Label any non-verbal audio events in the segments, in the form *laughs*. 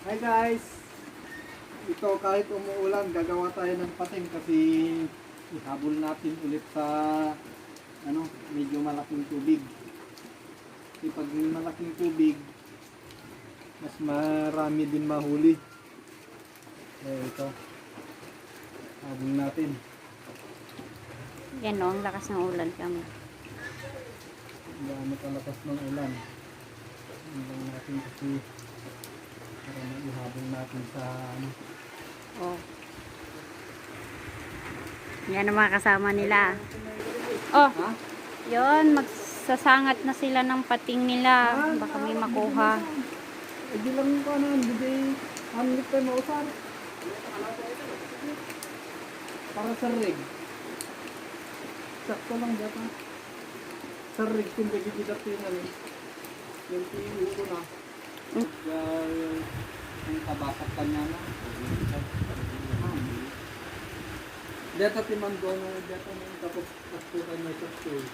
Hi guys! Ito kahit umuulan, gagawa tayo ng pating kasi ihabol natin ulit sa ano, medyo malaking tubig. Kasi pag malaking tubig, mas marami din mahuli. Eh, ito. Habol natin. Yan o, ang lakas ng ulan kami. Gaano kalakas ng ulan. Hanggang natin kasi maihabol natin sa ano, Oh. Yan ang mga kasama nila. Oh, Ha? yon magsasangat na sila ng pating nila. Baka may makuha. Eh, di lang ko ano, hindi hanip tayo mausar. Para sa rig. Sakto lang data. Sa rig, kung gabi kita tingnan eh. Yung tiyo ko na. Mm. Kaya, yung tabasat kanya na. Ah. Data timan doon, no? data nung tapos sakto kanya sakto eh.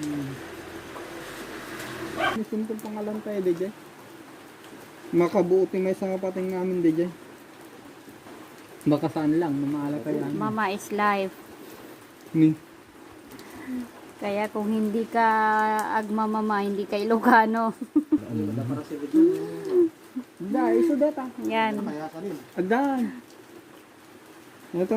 Hmm. Simple pangalan tayo, DJ. Makabuti may isang kapating namin, DJ. Baka saan lang, mamaala kayo. ano. Mama is life. Ni. Kaya kung hindi ka agmamama, hindi ka Ilocano. *laughs* Da, iso data. Yan. Agdan. Ito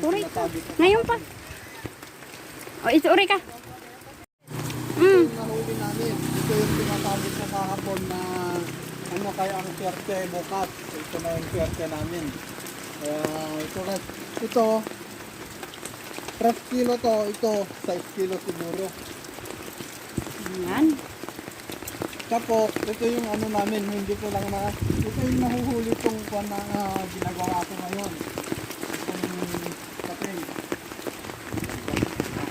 Uri. sinasabi ko. Ngayon pa. O, itsuri ka. Mm. Yung nahuli namin, ito yung sinasabi ko kahapon na ano kaya ang swerte bukas. Ito na yung swerte namin. Kaya ito na, ito, 3 kilo to, ito, 6 kilo siguro. Yan. Tapos, ito yung ano namin, hindi ko lang na, ito yung nahuhuli kong kwan na ah, ginagawa ko ngayon.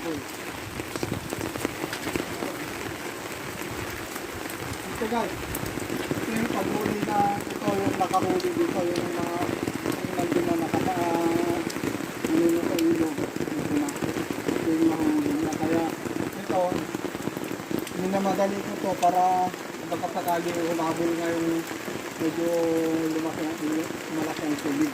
Itong. Ito guys, paghuli na, ito yung nakahuli dito, yung mga, yung na nakaka, ano na sa ilog. Ito na, ito yung nahuli na, kaya, ito, minamadali ko to para baka sakali humabol nga yung medyo lumaki malaki ang tubig.